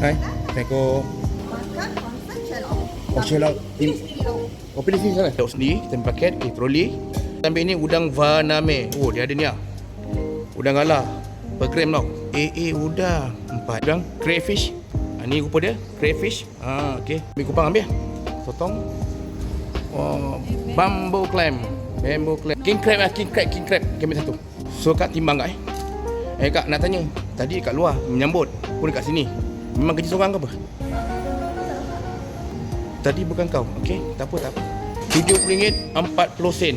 Hai. Assalamualaikum. Makan konsep Sherlock. Oh, tau. Oh, pilih sini sana. Lauk sendiri, kita ambil paket, eh, troli. Kita ambil ni udang vaname. Oh, dia ada ni ah. Udang galah. Per gram tau. Eh, eh, udang. Empat. Udang crayfish. Ha, ni rupa dia, crayfish. Ha, okey. Ambil kupang ambil. Sotong. Oh, bamboo clam. Bamboo clam. King crab lah, king crab, king crab. Okay, ambil satu. So, kak timbang kak eh. Eh, kak nak tanya. Tadi kat luar menyambut. Pun dekat sini. Memang kerja seorang ke apa? Tadi bukan kau. Okey, tak apa, tak apa. RM70 40 sen.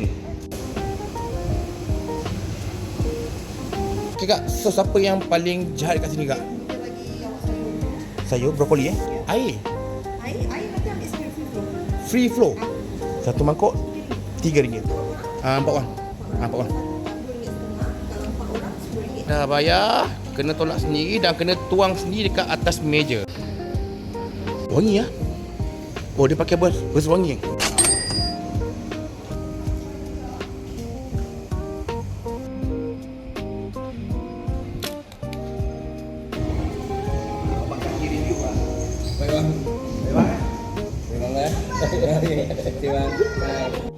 Okey kak, so siapa yang paling jahat kat sini kak? Kita bagi yang sayur. Sayur, brokoli eh? Air. Air, air nanti ambil free flow. Free flow. Satu mangkuk RM3. Ah, empat wan. Ah, empat wan. RM2 setengah. Kalau empat orang, RM10. Dah bayar, kena tolak sendiri dan kena tuang sendiri dekat atas meja. Wangi ah. Oh, dia pakai bers, bers wangi. Terima kasih.